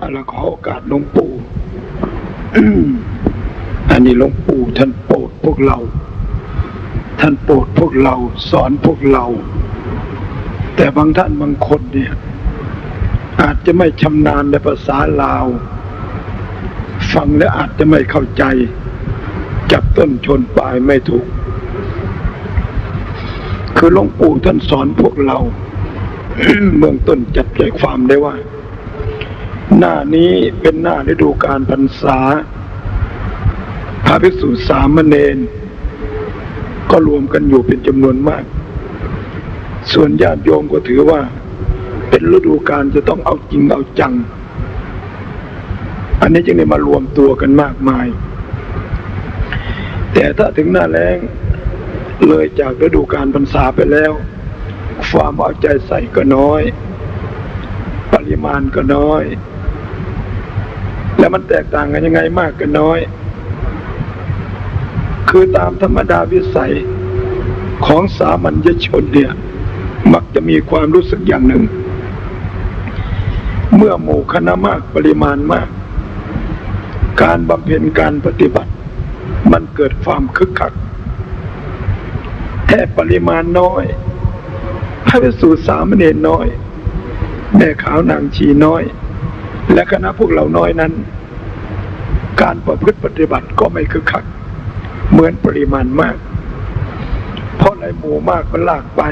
เอาละขอโอกาสหลวงปู่อันนี้หลวงปู่ท่านโปรดพวกเรา ท่านโปรดพวกเราสอนพวกเรา แต่บางท่านบางคนเนี่ย อาจจะไม่ชำนาญในภาษาลาว ฟังแล้วอาจจะไม่เข้าใจ จับต้นชนปลายไม่ถูก คือหลวงปู่ท่านสอนพวกเราเบื้องต้นจับใจความได้ว่า หน้านี้เป็นหน้าฤดูการพรรษา พระภิกษุสามเณรก็รวมกันอยู่เป็นจำนวนมาก ส่วนญาติโยมก็ถือว่า เป็นฤดูการจะต้องเอาจริงเอาจัง อันนี้จึงได้มารวมตัวกันมากมาย แต่ถ้าถึงหน้าแล้งเลยจากฤดูการพรรษาไปแล้ว ความเอาใจใส่ก็น้อย ปริมาณก็น้อย แล้วมันแตกต่างกันยังไงมากกันน้อย คือตามธรรมดาวิสัยของสามัญชนเนี่ย มักจะมีความรู้สึกอย่างหนึ่ง เมื่อหมู่คณะมากปริมาณมาก การบำเพ็ญการปฏิบัติ มันเกิดความคึกคักแค่ปริมาณน้อยพระภิกษุสามเณรน้อย แม่ขาวนางชีน้อย และคณะพวกเราน้อยนั้น การประพฤติปฏิบัติก็ไม่คึกคัก เหมือนปริมาณมาก เพราะในหมู่มากก็ลากไป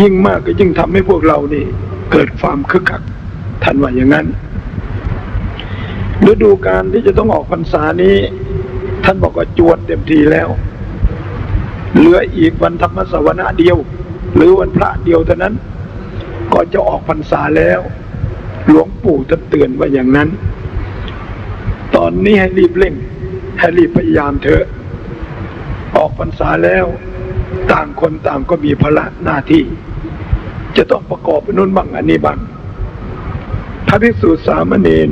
ยิ่งมากก็ยิ่งทำให้พวกเรานี่ เกิดความคึกคักท่านว่าอย่างนั้นฤดูการที่จะต้องออกพรรษานี้ ท่านบอกว่าจวดเต็มทีแล้ว เหลืออีกวันธรรมสวนะเดียว หรือวันพระเดียวเท่านั้น ก็จะออกพรรษาแล้ว หลวงปู่ท่านเตือนว่าอย่างนั้น ตอนนี้ให้รีบเร่ง ให้รีบพยายามเถอะ ออกพรรษาแล้ว ต่างคนต่างก็มีภาระหน้าที่ จะต้องประกอบไปนู่นบ้างอันนี้บ้างพระภิกษุสามเณร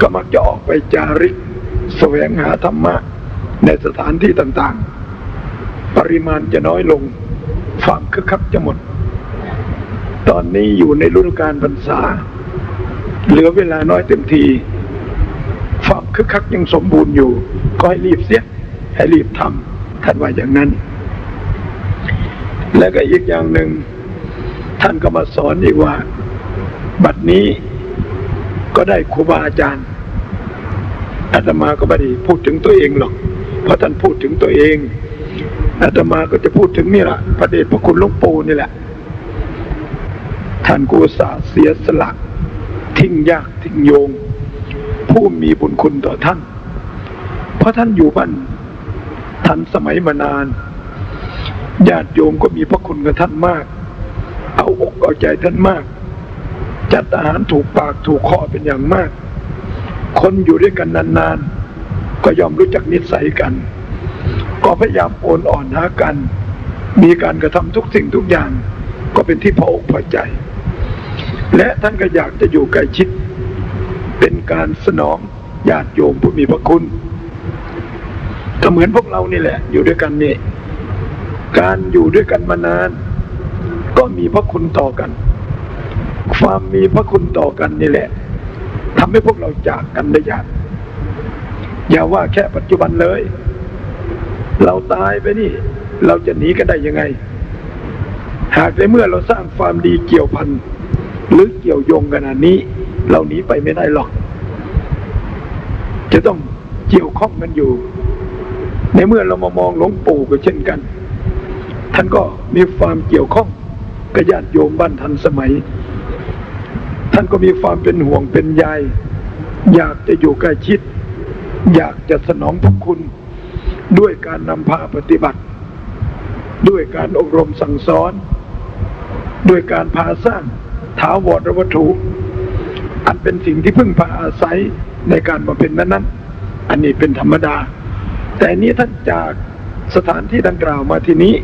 ก็มักจะออกไปจาริกแสวงหาธรรมะในสถานที่ต่างๆ ปริมาณจะน้อยลงความคึกคักจะหมด ตอนนี้อยู่ในฤดูกาลพรรษา เหลือเวลาน้อยเต็มทีความคึกคักยังสมบูรณ์อยู่ ก็ให้รีบเสีย ให้รีบทำท่านว่าอย่างนั้น และก็อีกอย่างหนึ่ง ท่านก็มาสอนอีกว่า บัดนี้ก็ได้ครูบาอาจารย์อาตมาก็ไม่ได้พูดถึงตัวเองหรอก เพราะท่านพูดถึงตัวเองอาตมาก็จะพูดถึงนี่แหละพระเดชพระคุณหลวงปู่นี่แหละ ท่านกุศลเสียสละ ทิ้งยากทิ้งโยง ผู้มีบุญคุณต่อท่าน เพราะท่านอยู่บ้านทันสมัยมานาน ญาติโยมก็มีพระคุณกับท่านมาก เอาอกเอาใจท่านมาก จัดอาหารถูกปากถูกคอเป็นอย่างมาก คนอยู่ด้วยกันนานๆ ก็ยอมรู้จักนิสัยกัน ก็พยายามโอนอ่อนหากัน มีการกระทำทุกสิ่งทุกอย่าง ก็เป็นที่พออกพอใจ และท่านก็อยากจะอยู่ใกล้ชิด เป็นการสนองญาติโยมผู้มีพระคุณ ก็เหมือนพวกเรานี่แหละ อยู่ด้วยกันนี่การอยู่ด้วยกันมานาน ก็มีพระคุณต่อกัน ความมีพระคุณต่อกันนี่แหละทำให้พวกเราจากกันได้ยากอย่าว่าแค่ปัจจุบันเลย เราตายไปนี่ เราจะหนีกันได้ยังไง หากในเมื่อเราสร้างความดีเกี่ยวพัน หรือเกี่ยวโยงกันอันนี้ เราหนีไปไม่ได้หรอก จะต้องเกี่ยวข้องกันอยู่ ในเมื่อเรามามองหลวงปู่ก็เช่นกัน ท่านก็มีความเกี่ยวข้องกับญาติโยมบ้านทันสมัย ท่านก็มีความเป็นห่วงเป็นใยอยากจะอยู่ใกล้ชิด อยากจะสนองพระคุณ ด้วยการนำพาปฏิบัติ ด้วยการอบรมสั่งสอน ด้วยการพาสร้าง ถาวรวัตถุ อันเป็นสิ่งที่พึ่งพาอาศัยในการบำเพ็ญนั้นๆอันนี้เป็นธรรมดา แต่นี้ท่านจากสถานที่ดังกล่าวมาที่นี้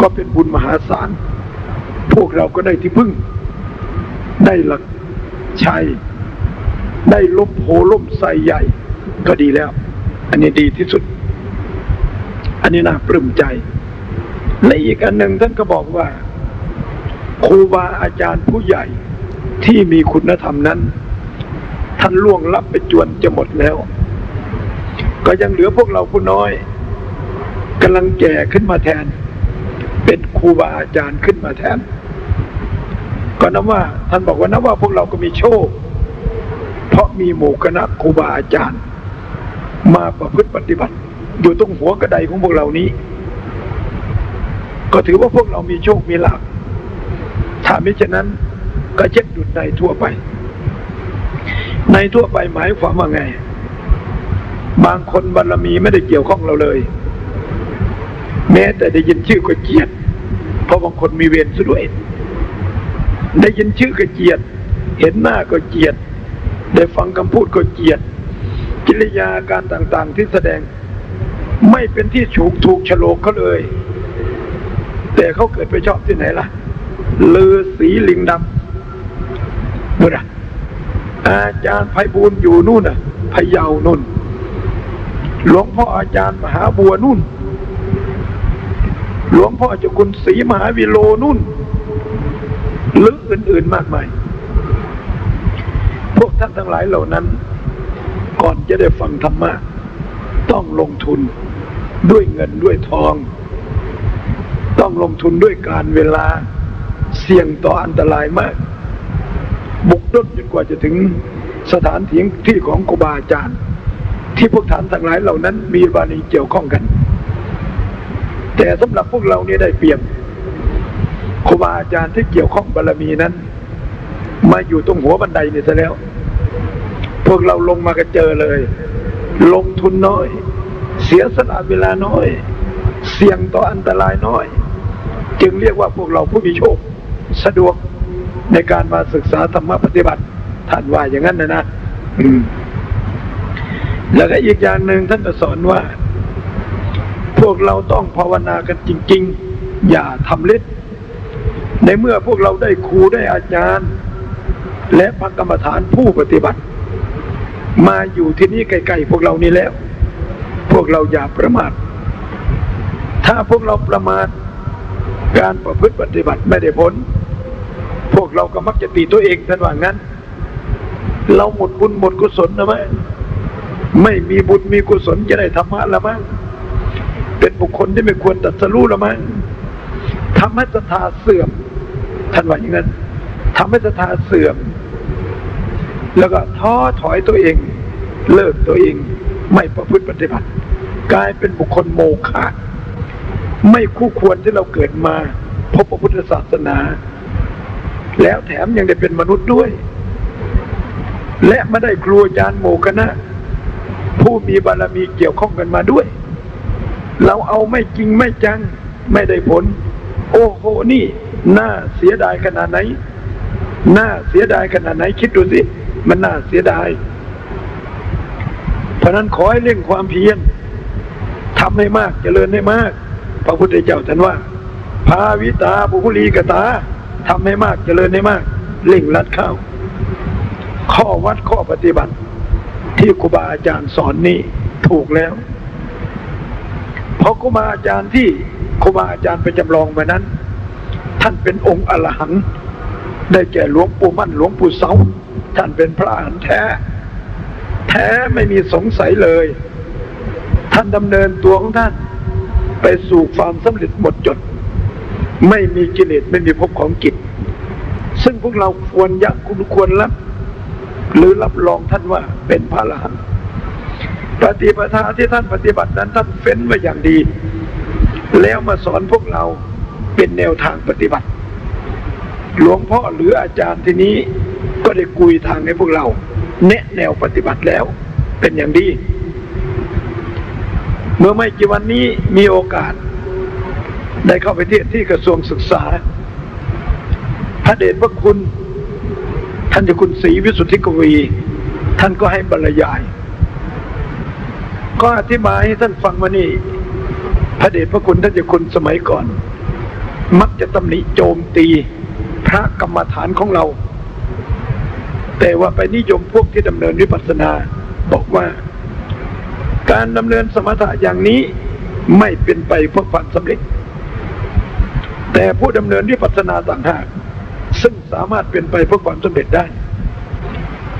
ก็เป็นบุญมหาศาล พวกเราก็ได้ที่พึ่ง ได้หลักชัย ได้ลบโพล่มใส่ใหญ่ ก็ดีแล้ว อันนี้ดีที่สุด อันนี้น่าปลื้มใจ และอีกอันหนึ่งท่านก็บอกว่า ครูบาอาจารย์ผู้ใหญ่ที่มีคุณธรรมนั้น ท่านล่วงลับไปจวนจะหมดแล้ว ก็ยังเหลือพวกเราผู้น้อยกำลังแก่ขึ้นมาแทน เป็นครูบาอาจารย์ขึ้นมาแทน ก็นับว่า ท่านบอกว่านับว่าพวกเราก็มีโชค เพราะมีหมู่คณะครูบาอาจารย์ มาประพฤติปฏิบัติ อยู่ตรงหัวกระไดของพวกเรานี้ ก็ถือว่าพวกเรามีโชคมีลาภ ถ้าม่เช่นนั้นก็เช็คดุดในทั่วไป ในทั่วไปหมายความว่าไง บางคนบารมีไม่ได้เกี่ยวข้องเราเลย แม้แต่ได้ยินชื่อก็เจียดเพราะบางคนมีเวรซะด้วย ได้ยินชื่อก็เจียดเห็นหน้าก็เจียดได้ฟังคำพูดก็เจียดกิริยาการต่างๆที่แสดงไม่เป็นที่ถูกถูกฉลกเขาเลย แต่เขาเกิดไปชอบที่ไหนล่ะ ลอสีลิงดำนู่นน่ะอาจารย์ไพบูลย์อยู่นู่นน่ะพะเยานู่น หลวงพ่ออาจารย์มหาบัวนู่น หลวงพ่อเจ้าคุณศรีมหาวิโลนู่นหรืออื่น ๆมากมาย พวกท่านทั้งหลายเหล่านั้น ก่อนจะได้ฟังธรรมะ ต้องลงทุนด้วยเงินด้วยทอง ต้องลงทุนด้วยการเวลา เสี่ยงต่ออันตรายมาก บุกรุกจนกว่าจะถึงสถานที่ที่ของครูบาอาจารย์ ที่พวกท่านทั้งหลายเหล่านั้นมีบารมีเกี่ยวข้องกัน แต่สำหรับพวกเราเนี่ยได้เปรียบครูบาอาจารย์ที่เกี่ยวข้องบารมีนั้น มาอยู่ตรงหัวบันไดนี่ซะแล้ว พวกเราลงมาก็เจอเลย ลงทุนน้อย เสียสละเวลาน้อย เสี่ยงต่ออันตรายน้อย จึงเรียกว่าพวกเราผู้มีโชค สะดวกในการมาศึกษาธรรมปฏิบัติท่านว่าอย่างนั้นนะนะแล้วก็อีกอย่างหนึ่งท่านก็สอนว่า พวกเราต้องภาวนากันจริง ๆ อย่าทำเล่นในเมื่อพวกเราได้ครูได้อาจารย์ และพระกรรมฐานผู้ปฏิบัติ มาอยู่ที่นี่ใกล้ๆพวกเรานี่แล้ว พวกเราอย่าประมาทถ้าพวกเราประมาทการประพฤติปฏิบัติไม่ได้ผล พวกเราก็มักจะตีตัวเองท่านว่างั้น เราหมดบุญหมดกุศลนะมั้ยไม่มีบุญมีกุศลจะได้ธรรมะละมั้งเป็นบุคคลที่ไม่ควรตัดสรู้ละมั้งทำให้ศรัทธาเสื่อมท่านว่าอย่างนั้นทำให้ศรัทธาเสื่อม แล้วก็ท้อถอยตัวเอง เลิกตัวเองไม่ประพฤติปฏิบัติ กลายเป็นบุคคลโมฆะไม่คู่ควรที่เราเกิดมาพบพระพุทธศาสนา แล้วแถมยังได้เป็นมนุษย์ด้วย และไม่ได้ครูอาจารย์โมคณะผู้มีบารมีเกี่ยวข้องกันมาด้วย เราเอาไม่จริงไม่จังไม่ได้ผล โอ้โหนี่ น่าเสียดายขนาดไหน น่าเสียดายขนาดไหน คิดดูสิ มันน่าเสียดาย เพราะนั้นขอให้เร่งความเพียรทำให้มากเจริญให้มาก พระพุทธเจ้าท่านว่า ภาวิตาปุคุลีกตา ทำให้มากเจริญให้มากเร่งรัดเข้า ข้อวัดข้อปฏิบัติ ที่ครูบาอาจารย์สอนนี้ถูกแล้ว เพราะครูบาอาจารย์ที่ครูบาอาจารย์ไปจำลองมานั้น ท่านเป็นองค์อรหันต์ได้แก่หลวงปู่มั่นหลวงปู่เสาท่านเป็นพระอรหันต์แท้ แท้ไม่มีสงสัยเลย ท่านดำเนินตัวของท่านไปสู่ความสำเร็จหมดจด ไม่มีกิเลสไม่มีภพของกิจ ซึ่งพวกเราควรยักคุณควรรับ หรือรับรองท่านว่าเป็นพระอรหันต์ปฏิปทาที่ท่านปฏิบัตินั้นท่านเฟ้นไว้อย่างดี แล้วมาสอนพวกเราเป็นแนวทางปฏิบัติ หลวงพ่อหรืออาจารย์ที่นี้ก็ได้กุยทางให้พวกเรา แนะแนวปฏิบัติแล้วเป็นอย่างดี เมื่อไม่กี่วันนี้มีโอกาส ได้เข้าไปเทศที่กระทรวงศึกษา พระเดชพระคุณ ท่านเจ้าคุณศรีวิสุทธิกวี ท่านก็ให้บรรยาย ก็อธิบายให้ท่านฟังมานี่ พระเดชพระคุณท่านเจ้าคุณสมัยก่อน มักจะตำหนิโจมตีพระกรรมฐานของเรา แต่ว่าไปนิยมพวกที่ดำเนินวิปัสสนา บอกว่า การดำเนินสมถะอย่างนี้ไม่เป็นไปเพื่อความสำเร็จ แต่ผู้ดำเนินวิปัสสนาต่างหากซึ่งสามารถเป็นไปเพื่อความสำเร็จได้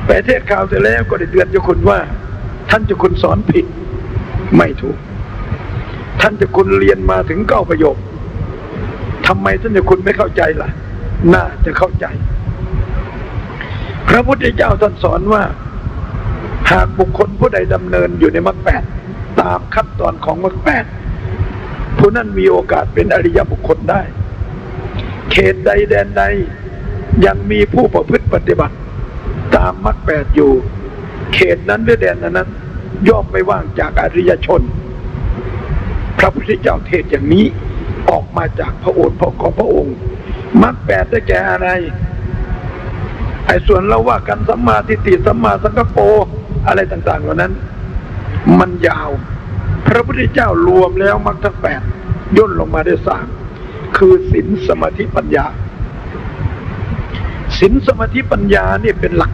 แปเทศข่าวเสร็จแล้วก็ได้เตือนเจ้าคุณว่า ท่านเจ้าคุณสอนผิด ไม่ถูก ท่านเจ้าคุณเรียนมาถึงเก้าประโยคทำไมท่านเจ้าคุณไม่เข้าใจล่ะ น่าจะเข้าใจ พระพุทธเจ้าท่านสอนว่า หากบุคคลผู้ใดดำเนินอยู่ในมรรคแปดตามขั้นตอนของมรรคแปดผู้นั้นมีโอกาสเป็นอริยบุคคลได้ ขตใดแดนใด ยังมีผู้ประพฤติปฏิบัติ ตามมรรคแปดอยู่ เขตนั้นหรือแดนนั้น ย่อมไม่ว่างจากอริยชน พระพุทธเจ้าเทศอย่างนี้ออกมาจากพระโอษฐ์ของพระองค์มรรคแปดได้แก่อะไรไอ้ส่วนเราว่ากันสัมมาทิฏฐิสัมมาสังกปรอะไรต่างๆเหล่านั้น มันยาว พระพุทธเจ้ารวมแล้วมรรคทั้งแปดย่นลงมาได้สาม คือศีลสมาธิปัญญาศีลสมาธิปัญญาเนี่ยเป็นหลัก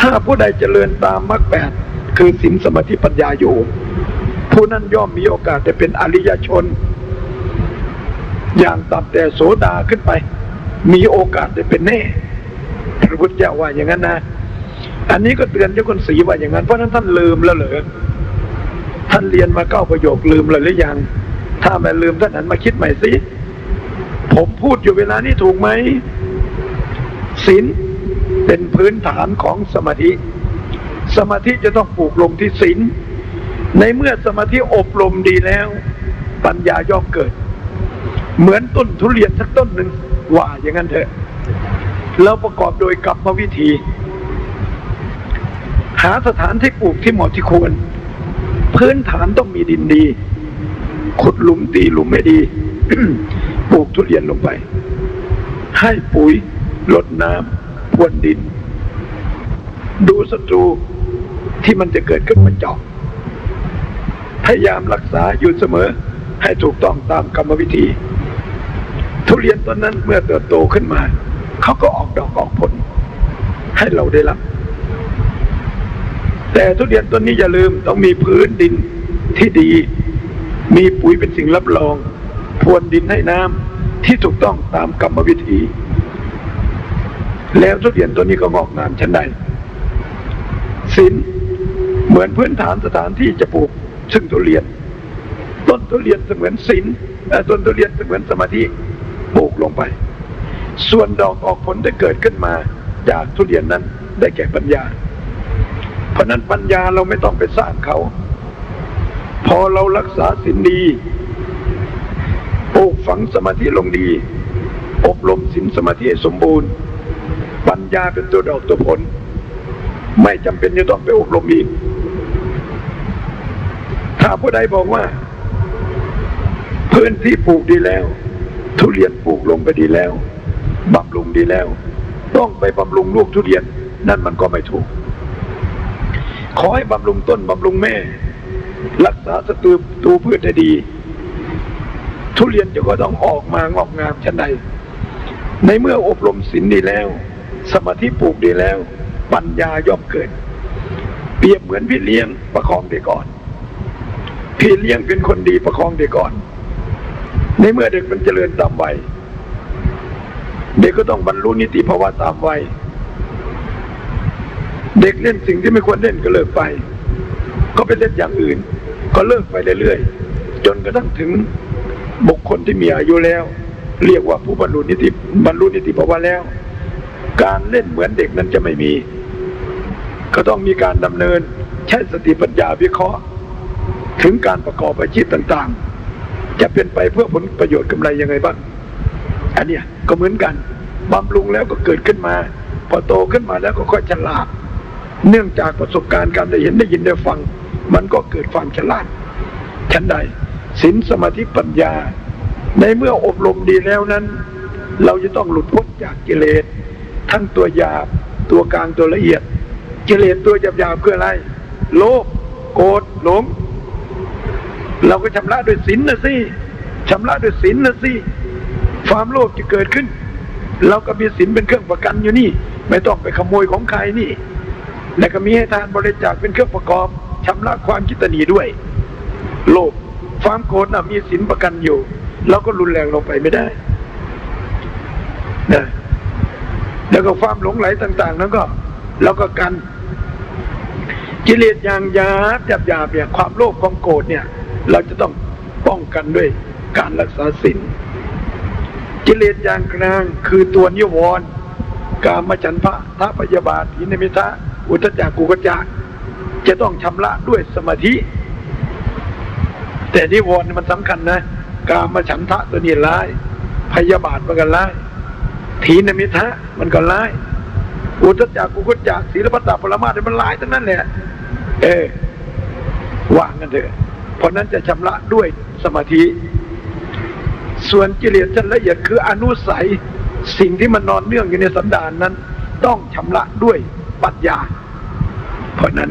ถ้าผู้ใดเจริญตามมรรคแปดคือศีลสมาธิปัญญาอยู่ ผู้นั้นย่อมมีโอกาสจะเป็นอริยชน อย่างต่ำแต่โสดาขึ้นไป มีโอกาสได้เป็นแน่พระพุทธเจ้าว่าอย่างนั้นนะ อันนี้ก็เตือนเจ้าคนสีว่าอย่างนั้น เพราะนั้นท่านลืมแล้วเหรอท่านเรียนมาเก้าประโยคลืมเลยหรือยัง ถ้าไม่ลืมท่านหันมาคิดใหม่สิ ผมพูดอยู่เวลานี้ถูกไหมศีลเป็นพื้นฐานของสมาธิ สมาธิจะต้องปลูกลงที่ศีลในเมื่อสมาธิอบรมดีแล้ว ปัญญาย่อมเกิด เหมือนต้นทุเรียนสักต้นหนึ่งว่าอย่างนั้นเถอะ แล้วประกอบโดยกรรมวิธี หาสถานที่ปลูกที่เหมาะที่ควร พื้นฐานต้องมีดินดี ขุดหลุมตีหลุมไม่ดีปลูกทุเรียนลงไป ให้ปุ๋ยลดน้ำพรวนดิน ดูศัตรูที่มันจะเกิดขึ้นมาเจาะพยายามรักษาอยู่เสมอ ให้ถูกต้องตามกรรมวิธี ทุเรียนต้นนั้นเมื่อเติบโตขึ้นมา เขาก็ออกดอกออกผล ให้เราได้รับ แต่ทุเรียนต้นนี้อย่าลืมต้องมีพื้นดินที่ดี มีปุ๋ยเป็นสิ่งรับรอง พรวนดินให้น้ำที่ถูกต้องตามกรรมวิธี แล้วทุเรียนต้นนี้ก็งอกงามชั้นใดศีลเหมือนพื้นฐานสถานที่จะปลูก ซึ่งทุเรียน ต้นทุเรียนเสมือนศีลต้นทุเรียนเสมือนสมาธิปลูกลงไป ส่วนดอกออกผลจะเกิดขึ้นมาจากทุเรียนนั้นได้แก่ปัญญา เพราะนั้นปัญญาเราไม่ต้องไปสร้างเขา พอเรารักษาศีลดีปลูกฝังสมาธิลงดี อบรมศีลสมาธิสมบูรณ์ ปัญญาเป็นตัวดอกตัวผล ไม่จำเป็นจะต้องไปอบรมอีก ถ้าผู้ใดบอกว่า พื้นที่ปลูกดีแล้ว ทุเรียนปลูกลงไปดีแล้วบำรุงดีแล้ว ต้องไปบำรุงลูกทุเรียน นั่นมันก็ไม่ถูก ขอให้บำรุงต้นบำรุงแม่ รักษาสตูตูพืชให้ดี ทุเรียนจะก็ต้องออกมางอกงามชั้นใด ในเมื่ออบรมศีลดีแล้ว สมาธิปลูกดีแล้ว ปัญญาย่อมเกิด เปรียบเหมือนพี่เลี้ยงประคองเด็กก่อน พี่เลี้ยงเป็นคนดีประคองเด็กก่อน ในเมื่อเด็กมันเจริญตามวัยเด็กก็ต้องบรรลุนิติภาวะตามวัยเด็กเล่นสิ่งที่ไม่ควรเล่นก็เลิกไป ก็ไปเล่นอย่างอื่น ก็เลิกไปเรื่อยๆ จนกระทั่งถึงบุคคลที่มีอายุแล้ว เรียกว่าผู้บรรลุนิติบรรลุนิติภาวะแล้ว การเล่นเหมือนเด็กนั้นจะไม่มี ก็ต้องมีการดำเนินใช้สติปัญญาวิเคราะห์ ถึงการประกอบอาชีพต่างๆ จะเป็นไปเพื่อผลประโยชน์กำไรยังไงบ้าง อันเนี้ยก็เหมือนกันบำรุงแล้วก็เกิดขึ้นมา พอโตขึ้นมาแล้วก็ค่อยฉลาดเนื่องจากประสบการณ์การได้เห็นได้ยินได้ฟัง มันก็เกิดความฉลาดฉันใดศีลสมาธิปัญญา ในเมื่ออบรมดีแล้วนั้น เราจะต้องหลุดพ้นจากกิเลสทั้งตัวหยาบตัวกลางตัวละเอียด กิเลสตัวหยาบหยาบๆคืออะไร โลภโกรธหลง เราก็ชำระด้วยศีลนะสิชำระด้วยศีลนะสิความโลภจะเกิดขึ้น เราก็มีศีลเป็นเครื่องประกันอยู่นี่ ไม่ต้องไปขโมยของใครนี่ และก็มีให้ทานบริจาคเป็นเครื่องประกอบ ชำระความคิดตนีด้วย โลภความโกรธนะมีศีลประกันอยู่เราก็รุนแรงลงไปไม่ได้นะแล้วก็ความหลงไหลต่าง ๆ นั้นก็เราก็กันกิเลสอย่างยาบหยาบหยาบเนี่ย ความโลภความโกรธเนี่ย เราจะต้องป้องกันด้วยการรักษาศีลกิเลสอย่างกลางคือตัวนิวรณ์กามฉันทะทพยาบาทอินมิทะอุทจักกุกจัก จะต้องชำระด้วยสมาธิ แต่นิวรณ์มันสำคัญนะ กามาฉันทะตัวนี้ร้าย พยาบาทมันก็ร้ายถีนมิทะมันก็ร้าย อุทจักกุกจักศีลปัตตปรมาเนี่ยมันร้ายทั้งนั้นแหละเออวางกันเถอะเพราะนั้นจะชำระด้วยสมาธิ ส่วนกิเลสชั้นละเอียดคืออนุสัยสิ่งที่มันนอนเนื่องอยู่ในสันดานนั้น ต้องชำระด้วยปัญญา เพราะนั้น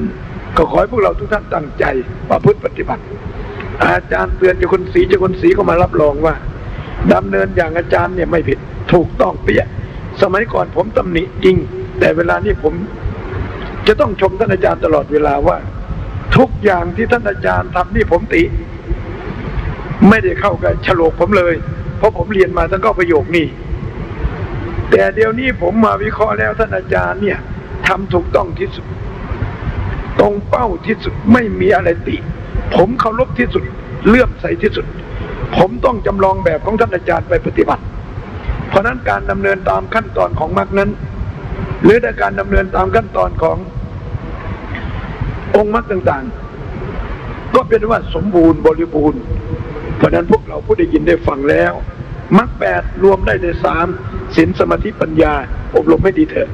ก็ขอให้พวกเราทุกท่านตั้งใจประพฤติปฏิบัติ อาจารย์เตือนเจะคนสีเจะคนสีก็มารับรองว่าดำเนินอย่างอาจารย์เนี่ยไม่ผิดถูกต้องเปี้ยสมัยก่อนผมตำหนิจริง แต่เวลานี้ผม จะต้องชมท่านอาจารย์ตลอดเวลาว่า ทุกอย่างที่ท่านอาจารย์ทำนี่ผมติ ไม่ได้เข้ากับฉลกผมเลย เพราะผมเรียนมาทั้งก็ประโยคนี้แต่เดี๋ยวนี้ผมมาวิเคราะห์แล้วท่านอาจารย์เนี่ยทำถูกต้องที่สุด ตรงเป้าที่สุดไม่มีอะไรติ ผมเคารพที่สุดเลื่อมใสที่สุด ผมต้องจำลองแบบของท่านอาจารย์ไปปฏิบัติ เพราะนั้นการดำเนินตามขั้นตอนของมรรคนั้น หรือการดำเนินตามขั้นตอนขององค์มรรคต่างๆ ก็เป็นว่าสมบูรณ์บริบูรณ์ เพราะนั้นพวกเราผู้ได้ยินได้ฟังแล้วมรรคแปดรวมได้ในสามศีลสมาธิปัญญา อบรมให้ดีเถอะ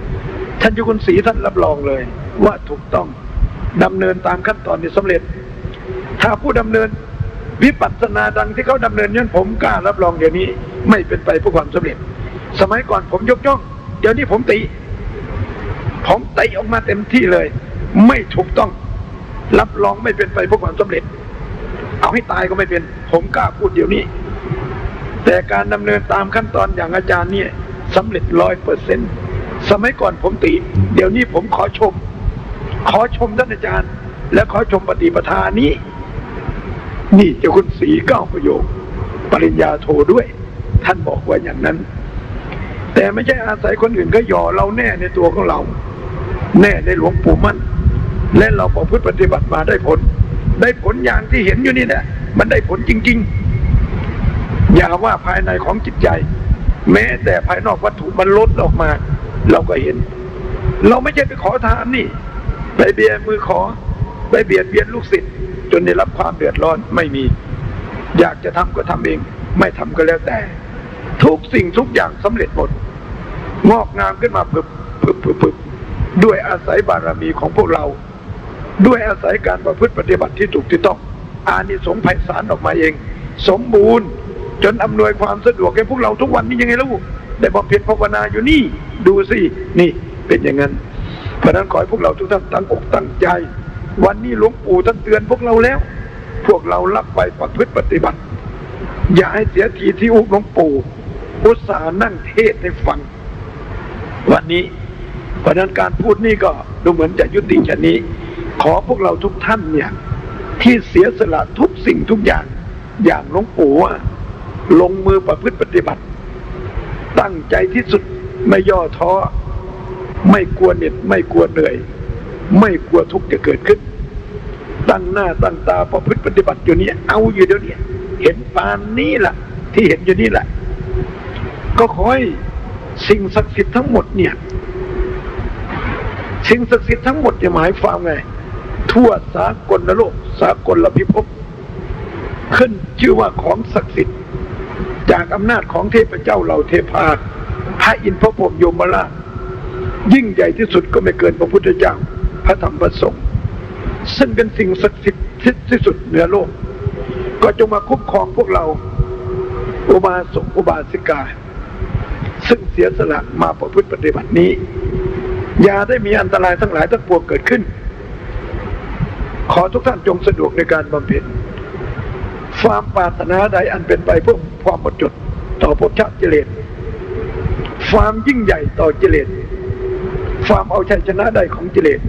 ท่านยุคุณศรีท่านรับรองเลยว่าถูกต้อง ดำเนินตามขั้นตอนนี้สำเร็จ ถ้าผู้ดำเนินวิปัสสนาดังที่เขาดำเนินนั้นผมกล้ารับรองเดี๋ยวนี้ไม่เป็นไปเพื่อความสำเร็จ สมัยก่อนผมยกย่อง เดี๋ยวนี้ผมติผมติออกมาเต็มที่เลย ไม่ถูกต้อง รับรองไม่เป็นไปเพื่อความสำเร็จ เอาให้ตายก็ไม่เป็น ผมกล้าพูดเดี๋ยวนี้ แต่การดำเนินตามขั้นตอนอย่างอาจารย์เนี่ยสำเร็จร้อยเปอร์เซ็นต์สมัยก่อนผมติเดี๋ยวนี้ผมขอชม ขอชมท่านอาจารย์ และขอชมปฏิปทานี้ นี่เจ้าคุณสีเก้าประโยค ปริญญาโทด้วย ท่านบอกว่าอย่างนั้น แต่ไม่ใช่อาศัยคนอื่นก็หย่อเราแน่ในตัวของเรา แน่ในหลวงปู่มั่น และเราประพฤติปฏิบัติมาได้ผล ได้ผลอย่างที่เห็นอยู่นี่แหละมันได้ผลจริง ๆ อย่าว่าภายในของจิตใจ แม้แต่ภายนอกวัตถุมันลดออกมา เราก็เห็น เราไม่ใช่ไปขอทานนี่ ไปเบียดมือขอ ไปเบียดเบียนลูกศิษย์จนได้รับความเดือดร้อนไม่มี อยากจะทำก็ทำเอง ไม่ทำก็แล้วแต่ ทุกสิ่งทุกอย่างสำเร็จหมดงอกงามขึ้นมาพึบพึบพึบพึบด้วยอาศัยบารมีของพวกเรา ด้วยอาศัยการประพฤติปฏิบัติที่ถูกที่ต้อง อานิสงส์ไพศาลออกมาเอง สมบูรณ์ จนอำนวยความสะดวกแก่พวกเราทุกวันนี้ยังไงลูกได้บำเพ็ญภาวนาอยู่นี่ ดูสิ นี่เป็นอย่างนั้น เพราะนั้นขอให้พวกเราทุกท่านตั้งอกตั้งใจ วันนี้หลวงปู่ท่านเตือนพวกเราแล้ว พวกเรารับไปประพฤติปฏิบัติ อย่าให้เสียทีที่อุกหลวงปู่อุตสานั่งเทศให้ฟัง วันนี้ เพราะฉะนั้นการพูดนี่ก็ดูเหมือนจะยุติแค่นี้ ขอพวกเราทุกท่านเนี่ย ที่เสียสละทุกสิ่งทุกอย่างอย่างหลวงปู่ว่าลงมือประพฤติปฏิบัติ ตั้งใจที่สุดไม่ย่อท้อ ไม่กลัวเหน็ดไม่กลัวเหนื่อย ไม่กลัวทุกข์จะเกิดขึ้น ตั้งหน้าตั้งตาประพฤติปฏิบัติอยู่นี้เอาอยู่เดี๋ยวนี้เห็นปานนี้แหละที่เห็นอยู่นี่แหละ ก็ขอให้สิ่งศักดิ์สิทธิ์ทั้งหมดเนี่ย สิ่งศักดิ์สิทธิ์ทั้งหมดจะหมายความไง ทั่วสากลโลก สากลพิภพขึ้นชื่อว่าของศักดิ์สิทธิ์ จากอำนาจของเทพเจ้าเหล่าเทพาพระอินทร์พระพรหมโยมราช ยิ่งใหญ่ที่สุดก็ไม่เกินพระพุทธเจ้าพระธรรมพระสงฆ์ซึ่งเป็นสิ่งศักดิ์สิทธิ์ที่สุดเหนือโลก ก็จงมาคุ้มครองพวกเรา อุบาสกอุบาสิกา ซึ่งเสียสละมาประพฤติปฏิบัตินี้ อย่าได้มีอันตรายทั้งหลายทั้งปวงเกิดขึ้น ขอทุกท่านจงสะดวกในการบำเพ็ญความปรารถนาใดอันเป็นไปเพื่อความหมดจดต่อภพชาติเจริญความยิ่งใหญ่ต่อเจริญ ความเอาชัยชนะใดของกิเลส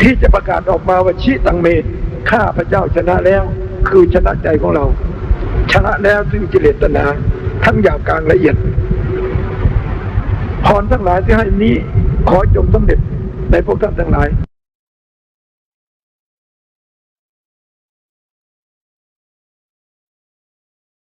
ที่จะประกาศออกมาว่าชีตังเมตข้าพระเจ้าชนะแล้ว คือชนะใจของเรา ชนะแล้วซึ่งกิเลสตนาทั้งหยาบกลางละเอียดพรทั้งหลายที่ให้นี้ขอจงสำเร็จในพวกท่านทั้งหลาย